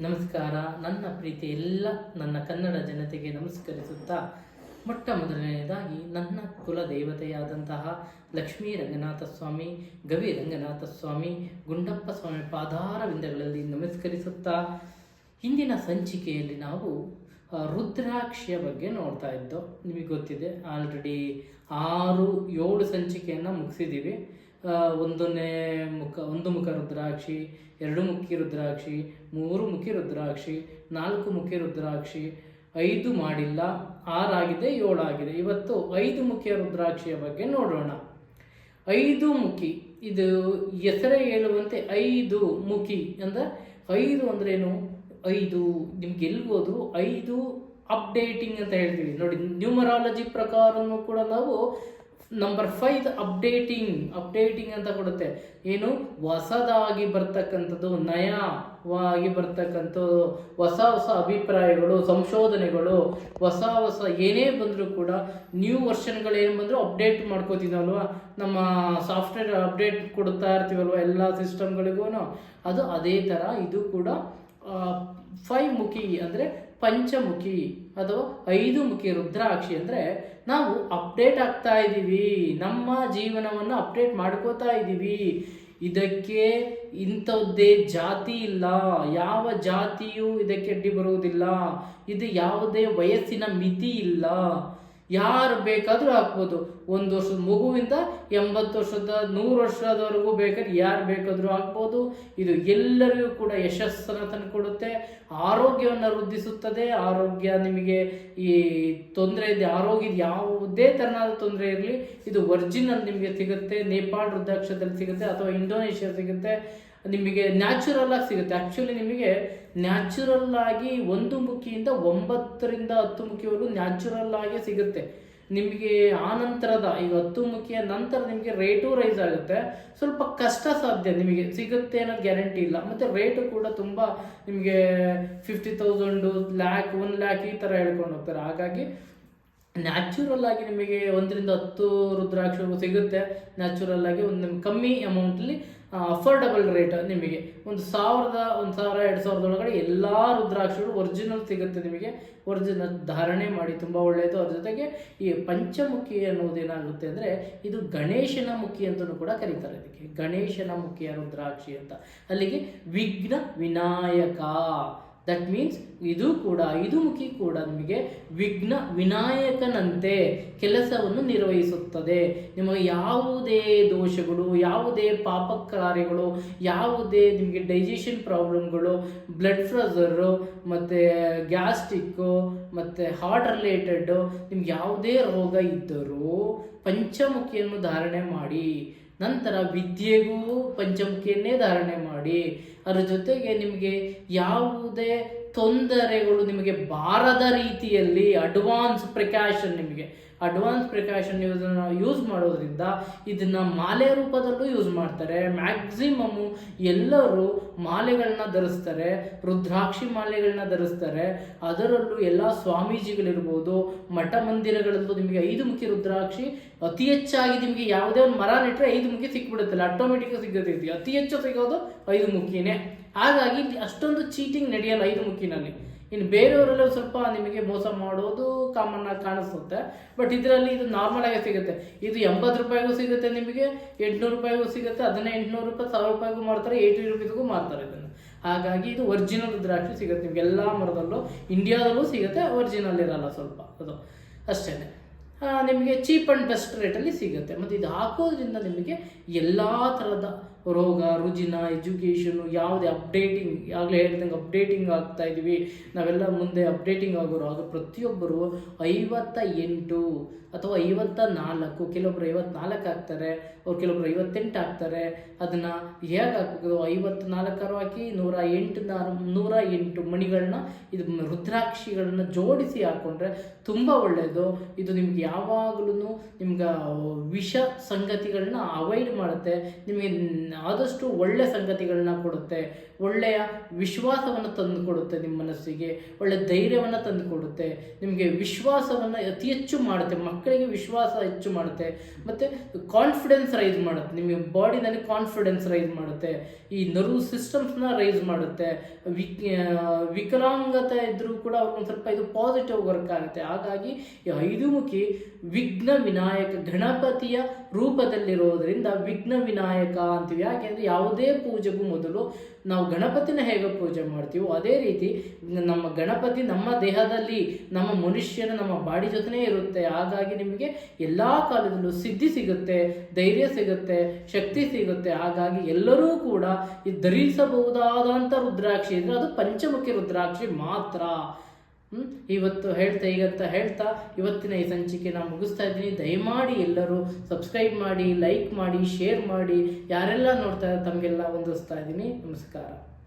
ನಮಸ್ಕಾರ. ನನ್ನ ಪ್ರೀತಿ ಎಲ್ಲ ನನ್ನ ಕನ್ನಡ ಜನತೆಗೆ ನಮಸ್ಕರಿಸುತ್ತಾ, ಮೊಟ್ಟ ಮೊದಲನೆಯದಾಗಿ ನನ್ನ ಕುಲ ದೇವತೆಯಾದಂತಹ ಲಕ್ಷ್ಮೀ ರಂಗನಾಥ ಸ್ವಾಮಿ, ಗವಿ ರಂಗನಾಥ ಸ್ವಾಮಿ, ಗುಂಡಪ್ಪ ಸ್ವಾಮಿ ಪಾದಾರವಿಂದಗಳಲ್ಲಿ ನಮಸ್ಕರಿಸುತ್ತಾ ಇಂದಿನ ಸಂಚಿಕೆಯಲ್ಲಿ ನಾವು ರುದ್ರಾಕ್ಷಿಯ ಬಗ್ಗೆ ನೋಡ್ತಾ ಇದ್ದೋ, ನಿಮಗೆ ಗೊತ್ತಿದೆ. ಆಲ್ರೆಡಿ ಆರು ಏಳು ಸಂಚಿಕೆಯನ್ನು ಮುಗಿಸಿದ್ದೀವಿ. ಒಂದನೇ ಮುಖ, ಒಂದು ಮುಖ ರುದ್ರಾಕ್ಷಿ, ಎರಡು ಮುಖಿ ರುದ್ರಾಕ್ಷಿ, ಮೂರು ಮುಖಿ ರುದ್ರಾಕ್ಷಿ, ನಾಲ್ಕು ಮುಖಿ ರುದ್ರಾಕ್ಷಿ, ಐದು ಮಾಡಿಲ್ಲ, ಆರಾಗಿದೆ, ಏಳಾಗಿದೆ. ಇವತ್ತು ಐದು ಮುಖಿಯ ರುದ್ರಾಕ್ಷಿಯ ಬಗ್ಗೆ ನೋಡೋಣ. ಐದು ಮುಖಿ, ಇದು ಹೆಸರೇ ಹೇಳುವಂತೆ ಐದು ಮುಖಿ ಅಂದ್ರೆ ಐದು ಅಂದ್ರೇನು ಐದು, ನಿಮ್ಗೆ ಎಲ್ಲಿ ಐದು ಅಪ್ಡೇಟಿಂಗ್ ಅಂತ ಹೇಳ್ತೀವಿ. ನೋಡಿ, ನ್ಯೂಮರಾಲಜಿ ಪ್ರಕಾರನೂ ಕೂಡ ನಾವು ನಂಬರ್ ಫೈವ್ ಅಪ್ಡೇಟಿಂಗ್ ಅಪ್ಡೇಟಿಂಗ್ ಅಂತ ಕೊಡುತ್ತೆ. ಏನು? ಹೊಸದಾಗಿ ಬರ್ತಕ್ಕಂಥದ್ದು ನಯವಾಗಿ ಬರ್ತಕ್ಕಂಥದ್ದು. ಹೊಸ ಹೊಸ ಅಭಿಪ್ರಾಯಗಳು, ಸಂಶೋಧನೆಗಳು, ಹೊಸ ಹೊಸ ಏನೇ ಬಂದರೂ ಕೂಡ ನ್ಯೂ ವರ್ಷನ್ಗಳೇನು ಬಂದರೂ ಅಪ್ಡೇಟ್ ಮಾಡ್ಕೋತಿದ್ವಲ್ವ ನಮ್ಮ ಸಾಫ್ಟ್ವೇರ್ ಅಪ್ಡೇಟ್ ಕೊಡ್ತಾ ಇರ್ತೀವಲ್ವ ಎಲ್ಲ ಸಿಸ್ಟಮ್ಗಳಿಗೂ ಅದು ಅದೇ ಥರ ಇದು ಕೂಡ ಫೈವ್ ಮುಖಿ ಅಂದರೆ ಪಂಚಮುಖಿ ಅಥವಾ ಐದು ಮುಖಿ ರುದ್ರಾಕ್ಷಿ ಅಂದರೆ ನಾವು ಅಪ್ಡೇಟ್ ಆಗ್ತಾ ಇದ್ದೀವಿ. ನಮ್ಮ ಜೀವನವನ್ನು ಅಪ್ಡೇಟ್ ಮಾಡ್ಕೋತಾ ಇದ್ದೀವಿ. ಇದಕ್ಕೆ ಇಂಥದ್ದೇ ಜಾತಿ ಇಲ್ಲ. ಯಾವ ಜಾತಿಯೂ ಇದಕ್ಕೆ ಅಡ್ಡಿ ಬರುವುದಿಲ್ಲ. ಇದು ಯಾವುದೇ ವಯಸ್ಸಿನ ಮಿತಿ ಇಲ್ಲ. ಯಾರು ಬೇಕಾದರೂ ಹಾಕ್ಬೋದು. ಒಂದು ವರ್ಷದ ಮಗುವಿಂದ ಎಂಬತ್ತು ವರ್ಷದ, ನೂರು ವರ್ಷದವರೆಗೂ ಬೇಕಾದ್ರೆ ಯಾರು ಬೇಕಾದರೂ ಹಾಕ್ಬೋದು. ಇದು ಎಲ್ಲರಿಗೂ ಕೂಡ ಯಶಸ್ಸನ್ನು ತಂದುಕೊಡುತ್ತೆ. ಆರೋಗ್ಯವನ್ನು ವೃದ್ಧಿಸುತ್ತದೆ. ಆರೋಗ್ಯ ನಿಮಗೆ ಈ ತೊಂದರೆ ಇದೆ, ಆರೋಗ್ಯದ ಯಾವುದೇ ತರನಾದ ತೊಂದರೆ ಇರಲಿ, ಇದು ವರ್ಜಿನಲ್ ನಿಮಗೆ ಸಿಗುತ್ತೆ, ನೇಪಾಳ ವೃದ್ಧಾಕ್ಷದಲ್ಲಿ ಸಿಗುತ್ತೆ ಅಥವಾ ಇಂಡೋನೇಷ್ಯಾ ಸಿಗುತ್ತೆ. ನಿಮಗೆ ನ್ಯಾಚುರಲ್ ಆಗಿ ಸಿಗುತ್ತೆ. ಆ್ಯಕ್ಚುಲಿ ನಿಮಗೆ ನ್ಯಾಚುರಲ್ ಆಗಿ ಒಂದು ಮುಖಿಯಿಂದ ಒಂಬತ್ತರಿಂದ ಹತ್ತು ಮುಖಿವರೆಗೂ ನ್ಯಾಚುರಲ್ ಆಗಿ ಸಿಗುತ್ತೆ. ನಿಮಗೆ ಆ ನಂತರದ ಈಗ ಹತ್ತು ಮುಖಿಯ ನಂತರ ನಿಮಗೆ ರೇಟು ರೈಸ್ ಆಗುತ್ತೆ. ಸ್ವಲ್ಪ ಕಷ್ಟ ಸಾಧ್ಯ ನಿಮಗೆ ಸಿಗುತ್ತೆ ಅನ್ನೋದು ಗ್ಯಾರಂಟಿ ಇಲ್ಲ. ಮತ್ತು ರೇಟು ಕೂಡ ತುಂಬ ನಿಮಗೆ fifty thousand lakh one lakh ಈ ಥರ ಹೇಳ್ಕೊಂಡು ಹೋಗ್ತಾರೆ. ಹಾಗಾಗಿ ನ್ಯಾಚುರಲ್ ಆಗಿ ನಿಮಗೆ ಒಂದರಿಂದ ಹತ್ತು ರುದ್ರಾಕ್ಷಿಗಳು ಸಿಗುತ್ತೆ. ನ್ಯಾಚುರಲ್ ಆಗಿ ಒಂದು ಕಮ್ಮಿ ಅಮೌಂಟಲ್ಲಿ ಅಫೋರ್ಡಬಲ್ ರೇಟ್ ನಿಮಗೆ ಒಂದು ಸಾವಿರದ, ಒಂದು ಸಾವಿರ, ಎರಡು ಸಾವಿರದ ಒಳಗಡೆ ಎಲ್ಲ ರುದ್ರಾಕ್ಷಗಳು ಒರಿಜಿನಲ್ ಸಿಗುತ್ತೆ ನಿಮಗೆ. ಒರಿಜಿನಲ್ ಧಾರಣೆ ಮಾಡಿ ತುಂಬ ಒಳ್ಳೆಯದು. ಅದ್ರ ಜೊತೆಗೆ ಈ ಪಂಚಮುಖಿ ಅನ್ನೋದೇನಾಗುತ್ತೆ ಅಂದರೆ ಇದು ಗಣೇಶನ ಮುಖಿ ಅಂತಲೂ ಕೂಡ ಕರೀತಾರೆ ಇದಕ್ಕೆ. ಗಣೇಶನ ಮುಖಿಯ ರುದ್ರಾಕ್ಷಿ ಅಂತ. ಅಲ್ಲಿಗೆ ವಿಘ್ನ ವಿನಾಯಕ. ದಟ್ ಮೀನ್ಸ್ ಇದು ಕೂಡ, ಇದು ಮುಖಿ ಕೂಡ ನಿಮಗೆ ವಿಘ್ನ ವಿನಾಯಕನಂತೆ ಕೆಲಸವನ್ನು ನಿರ್ವಹಿಸುತ್ತದೆ. ನಿಮಗೆ ಯಾವುದೇ ದೋಷಗಳು, ಯಾವುದೇ ಪಾಪ ಕಾರ್ಯಗಳು ಯಾವುದೇ ನಿಮಗೆ ಡೈಜೆಷನ್ ಪ್ರಾಬ್ಲಮ್ಗಳು ಬ್ಲಡ್ ಪ್ರೆಷರು ಮತ್ತು ಗ್ಯಾಸ್ಟಿಕ್ಕು ಮತ್ತು ಹಾರ್ಟ್ ರಿಲೇಟೆಡ್ ನಿಮ್ಗೆ ಯಾವುದೇ ರೋಗ ಇದ್ದರೂ ಪಂಚಮುಖಿಯನ್ನು ಧಾರಣೆ ಮಾಡಿ. ನಂತರ ವಿದ್ಯೆಗೂ ಪಂಚಮುಖಿಯನ್ನೇ ಧಾರಣೆ ಮಾಡಿ. ಅದರ ಜೊತೆಗೆ ನಿಮಗೆ ಯಾವುದೇ ತೊಂದರೆಗಳು ನಿಮಗೆ ಬಾರದ ರೀತಿಯಲ್ಲಿ ಅಡ್ವಾನ್ಸ್ ಪ್ರಿಕಾಷನ್ ನಿಮಗೆ. ಅಡ್ವಾನ್ಸ್ ಪ್ರಿಕಾಷನ್ ಯೂಸನ್ನು ಯೂಸ್ ಮಾಡೋದ್ರಿಂದ ಇದನ್ನು ಮಾಲೆ ರೂಪದಲ್ಲೂ ಯೂಸ್ ಮಾಡ್ತಾರೆ. ಮ್ಯಾಕ್ಸಿಮಮ್ಮು ಎಲ್ಲರೂ ಮಾಲೆಗಳನ್ನ ಧರಿಸ್ತಾರೆ. ರುದ್ರಾಕ್ಷಿ ಮಾಲೆಗಳನ್ನ ಧರಿಸ್ತಾರೆ. ಅದರಲ್ಲೂ ಎಲ್ಲ ಸ್ವಾಮೀಜಿಗಳಿರ್ಬೋದು, ಮಠ ಮಂದಿರಗಳಲ್ಲೂ ನಿಮಗೆ ಐದು ಮುಖಿ ರುದ್ರಾಕ್ಷಿ, ಅತಿ ಹೆಚ್ಚಾಗಿ ನಿಮಗೆ ಯಾವುದೇ ಒಂದು ಮರ ನೆಟ್ಟರೆ ಐದು ಮುಖಿ ಸಿಕ್ಬಿಡುತ್ತಲ್ಲ. ಆಟೋಮೆಟಿಕ್ ಸಿಗುತ್ತೆ ಅತಿ ಹೆಚ್ಚು ಸಿಗೋದು ಐದು ಮುಖಿನೇ. ಹಾಗಾಗಿ ಅಷ್ಟೊಂದು ಚೀಟಿಂಗ್ ನಡೆಯಲ್ಲ ಐದು ಮುಖಿನಲ್ಲಿ. ಇನ್ನು ಬೇರೆಯವರಲ್ಲೂ ಸ್ವಲ್ಪ ನಿಮಗೆ ಮೋಸ ಮಾಡೋದು ಕಾಮನ್ ಆಗಿ ಕಾಣಿಸುತ್ತೆ. ಬಟ್ ಇದರಲ್ಲಿ ಇದು ನಾರ್ಮಲ್ ಆಗಿ ಸಿಗುತ್ತೆ. ಇದು ಎಂಬತ್ತು ರೂಪಾಯಿಗೂ ಸಿಗುತ್ತೆ ನಿಮಗೆ, ಎಂಟುನೂರು ರೂಪಾಯಿಗೂ ಸಿಗುತ್ತೆ, ಅದನ್ನೇ ಎಂಟುನೂರು ರೂಪಾಯಿ, ಸಾವಿರ ರೂಪಾಯಿಗೂ ಮಾಡ್ತಾರೆ ಏಯ್ಟಿ ರುಪೀಸ್ಗೂ ಮಾರ್ತಾರೆ ಇದನ್ನು. ಹಾಗಾಗಿ ಇದು ಒರಿಜಿನಲ್ ದ್ರಾಕ್ಷಿ ಸಿಗುತ್ತೆ ನಿಮಗೆ ಎಲ್ಲ ಮರದಲ್ಲೂ ಇಂಡಿಯಾದಲ್ಲೂ ಸಿಗುತ್ತೆ ಒರಿಜಿನಲ್ ಇರಲ್ಲ ಸ್ವಲ್ಪ, ಅದು. ಅಷ್ಟೇ ನಿಮಗೆ ಚೀಪ್ ಆ್ಯಂಡ್ ಬೆಸ್ಟ್ ರೇಟಲ್ಲಿ ಸಿಗುತ್ತೆ. ಮತ್ತು ಇದು ಹಾಕೋದ್ರಿಂದ ನಿಮಗೆ ಎಲ್ಲ ಥರದ ರೋಗ, ರುಜಿನ ಎಜುಕೇಷನು ಯಾವುದೇ ಅಪ್ಡೇಟಿಂಗ್ ಆಗಲೇ ಹೇಳ್ದಂಗೆ ಅಪ್ಡೇಟಿಂಗ್ ಆಗ್ತಾ ಇದ್ದೀವಿ. ನಾವೆಲ್ಲ ಮುಂದೆ ಅಪ್ಡೇಟಿಂಗ್ ಆಗೋರು. ಆಗ ಪ್ರತಿಯೊಬ್ಬರು ಐವತ್ತ ಎಂಟು ಅಥವಾ ಐವತ್ತ ನಾಲ್ಕು ಕೆಲವೊಬ್ರು ಐವತ್ನಾಲ್ಕು ಹಾಕ್ತಾರೆ, ಅವ್ರು ಕೆಲವೊಬ್ರು ಐವತ್ತೆಂಟು ಹಾಕ್ತಾರೆ. ಅದನ್ನು ಹೇಗೆ ಹಾಕಬೇಕು? ಐವತ್ತು ನಾಲ್ಕಾರು ಹಾಕಿ ನೂರ ಎಂಟು ನಾರು ನೂರ ಎಂಟು ಮಣಿಗಳನ್ನ, ಇದು ರುದ್ರಾಕ್ಷಿಗಳನ್ನ ಜೋಡಿಸಿ ಹಾಕ್ಕೊಂಡ್ರೆ ತುಂಬ ಒಳ್ಳೆಯದು ಇದು ನಿಮ್ಗೆ ಯಾವಾಗಲೂ ನಿಮ್ಗೆ ವಿಷ ಸಂಗತಿಗಳನ್ನ ಅವಾಯ್ಡ್ ಮಾಡುತ್ತೆ. ನಿಮಗೆ ಆದಷ್ಟು ಒಳ್ಳೆ ಸಂಗತಿಗಳನ್ನ ಕೊಡುತ್ತೆ. ಒಳ್ಳೆಯ ವಿಶ್ವಾಸವನ್ನು ತಂದು ಕೊಡುತ್ತೆ ನಿಮ್ಮ ಮನಸ್ಸಿಗೆ. ಒಳ್ಳೆ ಧೈರ್ಯವನ್ನು ತಂದು ಕೊಡುತ್ತೆ ನಿಮಗೆ ವಿಶ್ವಾಸವನ್ನು ಅತಿ ಹೆಚ್ಚು ಮಾಡುತ್ತೆ. ಮಕ್ಕಳಿಗೆ ವಿಶ್ವಾಸ ಹೆಚ್ಚು ಮಾಡುತ್ತೆ. ಮತ್ತು ಕಾನ್ಫಿಡೆನ್ಸ್ ರೈಸ್ ಮಾಡುತ್ತೆ. ನಿಮಗೆ ಬಾಡಿನಲ್ಲಿ ಕಾನ್ಫಿಡೆನ್ಸ್ ರೈಸ್ ಮಾಡುತ್ತೆ. ಈ ನರ್ವ್ ಸಿಸ್ಟಮ್ಸ್ನ ರೈಸ್ ಮಾಡುತ್ತೆ. ವಿಕ್ ವಿಕಲಾಂಗತೆ ಇದ್ದರೂ ಕೂಡ ಅವ್ರಿಗೊಂದು ಸ್ವಲ್ಪ ಇದು ಪಾಸಿಟಿವ್ ವರ್ಕ್ ಆಗುತ್ತೆ. ಹಾಗಾಗಿ ಈ ಐದು ಮುಖಿ ವಿಘ್ನ ವಿನಾಯಕ ಗಣಪತಿಯ ರೂಪದಲ್ಲಿರೋದ್ರಿಂದ ವಿಘ್ನ ವಿನಾಯಕ ಅಂತೀವಿ. ಯಾಕೆಂದ್ರೆ ಯಾವುದೇ ಪೂಜೆಗೂ ಮೊದಲು ನಾವು ಗಣಪತಿನ ಹೇಗೆ ಪೂಜೆ ಮಾಡ್ತೀವೋ ಅದೇ ರೀತಿ ನಮ್ಮ ಗಣಪತಿ ನಮ್ಮ ದೇಹದಲ್ಲಿ ನಮ್ಮ ಮನುಷ್ಯನ ನಮ್ಮ ಬಾಡಿ ಜೊತೆನೇ ಇರುತ್ತೆ. ಹಾಗಾಗಿ ನಿಮಗೆ ಎಲ್ಲ ಕಾಲದಲ್ಲೂ ಸಿದ್ಧಿ ಸಿಗುತ್ತೆ, ಧೈರ್ಯ ಸಿಗುತ್ತೆ, ಶಕ್ತಿ ಸಿಗುತ್ತೆ. ಹಾಗಾಗಿ ಎಲ್ಲರೂ ಕೂಡ ಧರಿಸಬಹುದಾದಂಥ ರುದ್ರಾಕ್ಷಿ. ಅಂದ್ರೆ ಅದು ಪಂಚಮುಖಿ ರುದ್ರಾಕ್ಷಿ ಮಾತ್ರ? ಇವತ್ತು ಹೇಳ್ತಾ, ಈಗಂತ ಹೇಳ್ತಾ, ಇವತ್ತಿನ ಈ ಸಂಚಿಕೆ ನಾನು ಮುಗಿಸ್ತಾ ಇದ್ದೀನಿ. ದಯಮಾಡಿ ಎಲ್ಲರೂ ಸಬ್ಸ್ಕ್ರೈಬ್ ಮಾಡಿ ಲೈಕ್ ಮಾಡಿ ಶೇರ್ ಮಾಡಿ. ಯಾರೆಲ್ಲ ನೋಡ್ತಾ ತಮಗೆಲ್ಲ ಹೊಂದಿಸ್ತಾ ಇದ್ದೀನಿ. ನಮಸ್ಕಾರ.